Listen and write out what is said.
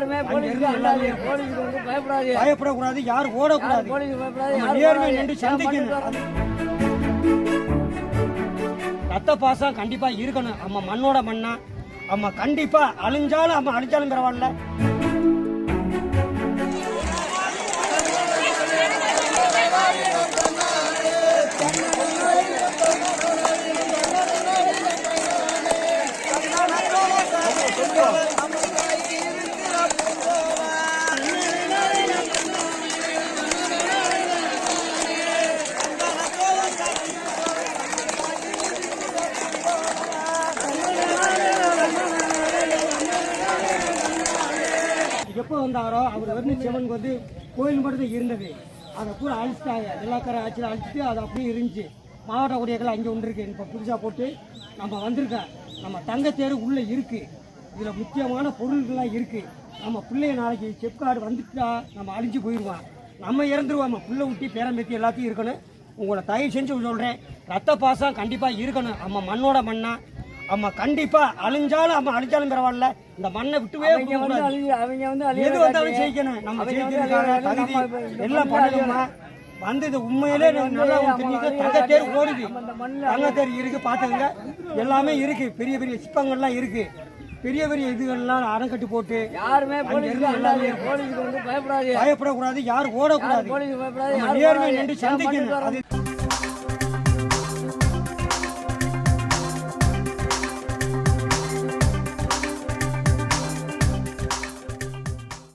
யாருமே போலீஸ் வந்து பயப்படாது. பயப்படக்கூடாது. யாரும் ஓடக்கூடாது போலீஸ் பயப்படாது. நேர்மையா. நின்று நான் சந்திக்கணும். ரத்த பாசம் கண்டிப்பா இருக்கணும். நம்ம மண்ணோட மண்ணா. நம்ம கண்டிப்பா அழிஞ்சாலும் நம்ம அழிஞ்சாலும் பரவாயில்ல. எப்போ வந்தாரோ அவர் வந்து சிவனுக்கு வந்து கோயில் மட்டும்தான் இருந்தது. அதை பூரா அழிச்சிட்டாங்க. வெள்ளாக்கரை ஆட்சியில் அழிச்சிட்டு அது அப்படியே இருந்துச்சு. மாவட்ட கொடியர்கள் அங்கே ஒன்று இருக்கு. இப்போ புதுசாக போட்டு நம்ம வந்திருக்கேன் நம்ம தங்கத்தேர் உள்ளே இருக்குது இதில் முக்கியமான பொருள்கள்லாம் இருக்குது நம்ம பிள்ளைய நாளைக்கு செப்கார்டு வந்துட்டா நம்ம அழிஞ்சு போயிடுவான் நம்ம இறந்துருவோம். நம்ம பிள்ளை ஊட்டி பேரம்பேத்தி எல்லாத்தையும் இருக்கணும். உங்களை தயவு செஞ்சு சொல்கிறேன் ரத்த பாசம் கண்டிப்பாக இருக்கணும். நம்ம மண்ணோட மண்ணா. நம்ம கண்டிப்பா. அழிஞ்சாலும் நம்ம அழிஞ்சாலும் பரவாயில்ல. இந்த மண்ணை விட்டுவே அவங்க வந்து எது வந்தாலும் ஜெயிக்கணும். நம்ம ஜெயிக்கிறதுக்கான எல்லாம் பண்ணணுமா வந்து இது உண்மையிலே நல்லா தெரியுது. தங்கத்தேர் ஓடுது. தங்கத்தேர் இருக்கு பாத்துக்கங்க எல்லாமே இருக்கு. பெரிய பெரிய சிற்பங்கள்லாம் இருக்கு. பெரிய பெரிய இதுகள்லாம் அணைக்கட்டு போட்டு யாருமே பயப்படாது பயப்படக்கூடாது. யாரும் ஓடக்கூடாது. நேர்மையா. நின்று சந்திக்கணும்.